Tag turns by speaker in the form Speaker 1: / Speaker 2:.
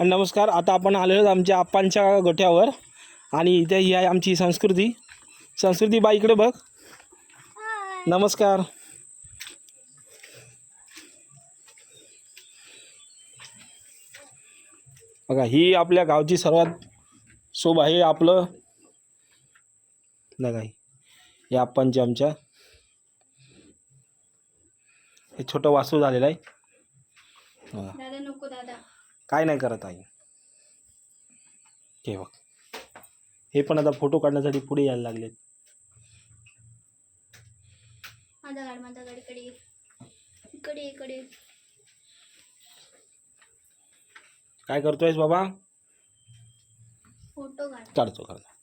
Speaker 1: आणि नमस्कार आता आपण आलेलो आहोत आमच्या आप्पांच्या गोठ्यावर आणि इथे ही आहे आमची संस्कृती. संस्कृती बाई इकडे बघ. नमस्कार. बघा ही आपल्या गावची सर्वात शोभ आहे आपलं. बघा या आप्पांची आमच्या. हे छोटं वासू झालेलं आहे.
Speaker 2: दादा नको दादा.
Speaker 1: काय नाही करत आहे हे बघ. हे पण आता फोटो काढण्यासाठी पुढे यायला लागलेत.
Speaker 2: माझा गाड माझा गाड इकडे ये. इकडे ये, इकडे. ये.
Speaker 1: काय करतोयस बाबा?
Speaker 2: फोटो काढ.
Speaker 1: काढतो काढतो.